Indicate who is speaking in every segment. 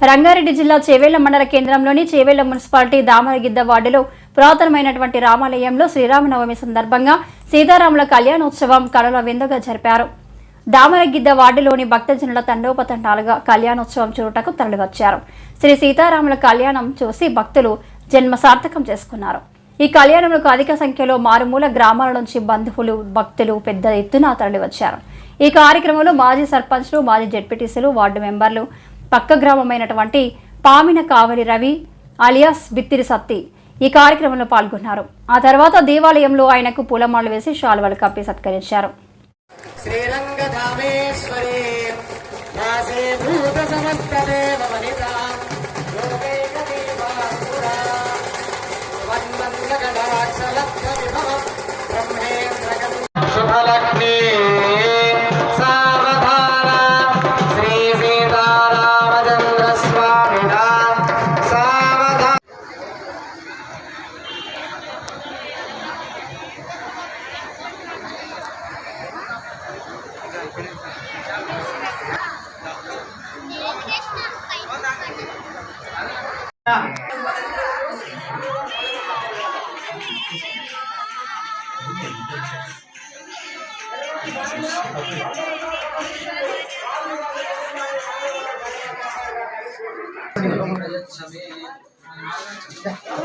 Speaker 1: రంగారెడ్డి జిల్లా చేవేళ్ళ మండల కేంద్రంలోని చేవేళ్ళ మున్సిపాలిటీ దామరగిద్ద వార్డులో పురాతనమైనటువంటి రామాలయంలో శ్రీరామనవమి సందర్భంగా సీతారాముల కళ్యాణోత్సవం కళల విందుగా జరిపారు. దామరగిద్ద వార్డులోని భక్తజనుల తండోపతండాలుగా కళ్యాణోత్సవం చూడటకు తరలివచ్చారు. శ్రీ సీతారాముల కళ్యాణం చూసి భక్తులు జన్మ సార్థకం చేసుకున్నారు. ఈ కళ్యాణంలో అధిక సంఖ్యలో మారుమూల గ్రామాల నుంచి బంధువులు భక్తులు పెద్ద ఎత్తున తరలివచ్చారు. ఈ కార్యక్రమంలో మాజీ సర్పంచ్లు మాజీ జడ్పీటీసీలు వార్డు మెంబర్లు పక్క గ్రామమైనటువంటి పామిన కావలి రవి అలియాస్ బిత్తిరి సత్తి ఈ కార్యక్రమంలో పాల్గొన్నారు. ఆ తర్వాత దేవాలయంలో ఆయనకు పూలమాలలు వేసి శాలువలు కప్పి సత్కరించారు.
Speaker 2: శ్రీరంగధామేశ్వరే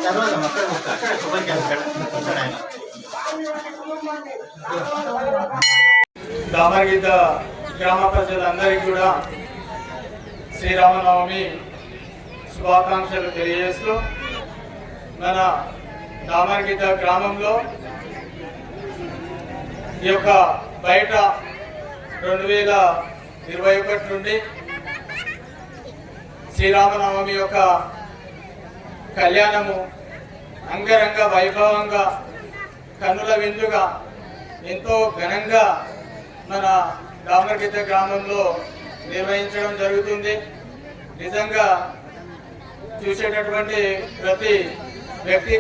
Speaker 2: తర్వాత మొత్తం ఒక అక్కడ కొబ్బరికాయ అక్కడ అక్కడ ఆయన
Speaker 3: దామరగీత గ్రామ ప్రజలందరికీ కూడా శ్రీరామనవమి శుభాకాంక్షలు తెలియజేస్తూ మన దామరగీత గ్రామంలో ఈ యొక్క బయట రెండు వేల ఇరవై ఒకటి నుండి శ్రీరామనవమి యొక్క కళ్యాణము అంగరంగ వైభవంగా కన్నుల విందుగా ఎంతో ఘనంగా మన రామగిద్ద గ్రామంలో నిర్వహించడం జరుగుతుంది. నిజంగా చూసేటటువంటి ప్రతి వ్యక్తి